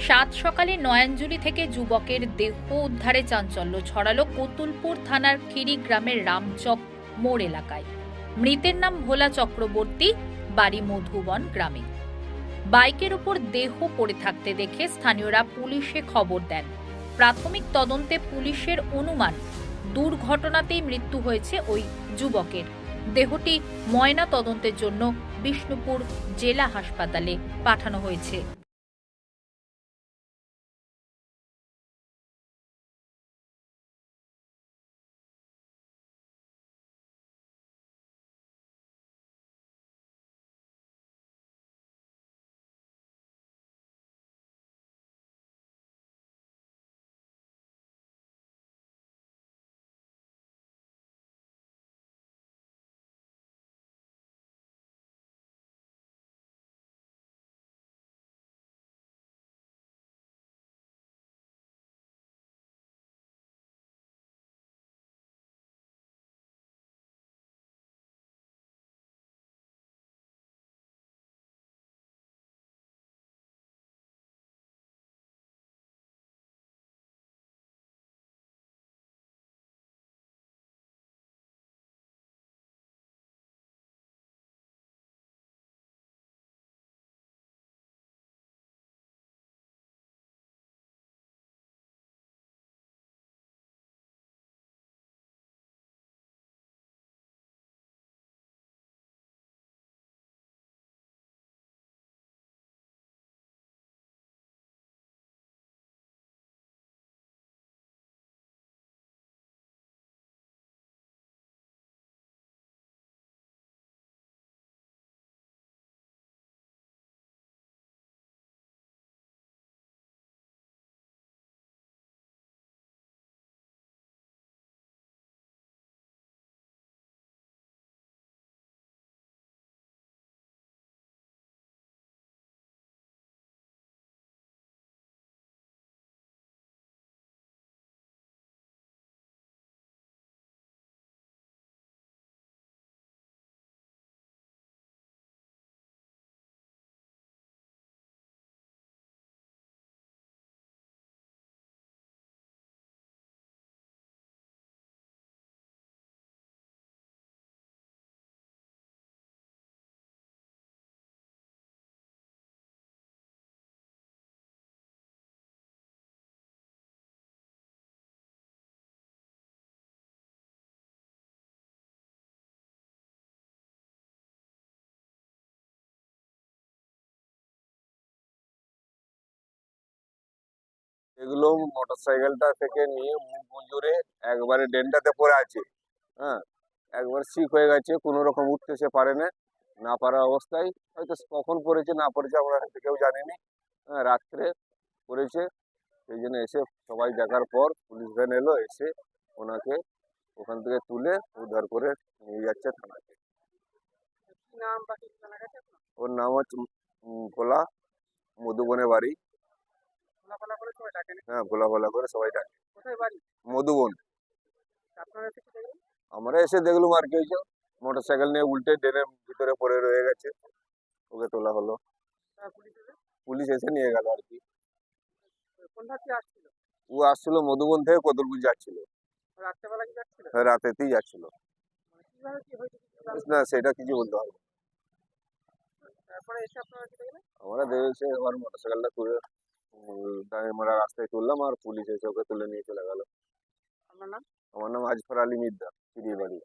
সাত সকালে নয়াঞ্জলি থেকে যুবকের দেহ উদ্ধারে চাঞ্চল্য ছড়ালো কতুলপুর থানার খিরি গ্রামের রামচক মোড় এলাকায়। মৃতের নাম ভোলা চক্রবর্তী, বাড়ি মধুবন গ্রামে। বাইকের উপর দেহ পড়ে থাকতে দেখে স্থানীয়রা পুলিশে খবর দেন। প্রাথমিক তদন্তে পুলিশের অনুমান, দুর্ঘটনাতেই মৃত্যু হয়েছে ওই যুবকের। দেহটি ময়না তদন্তের জন্য বিষ্ণুপুর জেলা হাসপাতালে পাঠানো হয়েছে। এগুলো মোটর সাইকেলটা থেকে নিয়ে মুখ গুঁজরে একবারে ডেন্টাতে পড়ে আছে। হ্যাঁ একবার শিক হয়ে গেছে কোনো রকম উঠতে সে পারে না না পারা অবস্থায়। হয়তো কখন পড়েছে না পড়েছে আমরা কেউ জানিনি। হ্যাঁ রাত্রে পড়েছে সেই জন্য এসে সবাই দেখার পর পুলিশ ভ্যান এলো এসে ওনাকে ওখান থেকে তুলে উদ্ধার করে নিয়ে যাচ্ছে থানাতে। ওর নাম হচ্ছে ভোলা মধুবনে বাড়ি। হ্যাঁ ভোলা ভোলা করে সবাই ডাকে। মধুবন আমরা এসে দেখলুম আর কি হয়েছে মোটর সাইকেল নিয়ে উল্টে ড্রেনের ভিতরে পড়ে রয়ে গেছে। ওকে তোলা হলো। পুলিশ এসে? নিয়ে গেল আর কি। ও আসছিল মধুবন থেকে কদলপুর যাচ্ছিল। হ্যাঁ, রাতেতেই যাচ্ছিল। মানে? না সেটা কিছু বলতে দেখলেন? আমরা দেখেছি আমার মোটর সাইকেলটা তুলে তাই আমরা রাস্তায় তুললাম আর পুলিশ এসে ওকে তুলে নিয়ে চলে গেল। আমার নাম? আমার নাম আজফর আলী মিদ্দা বাড়ি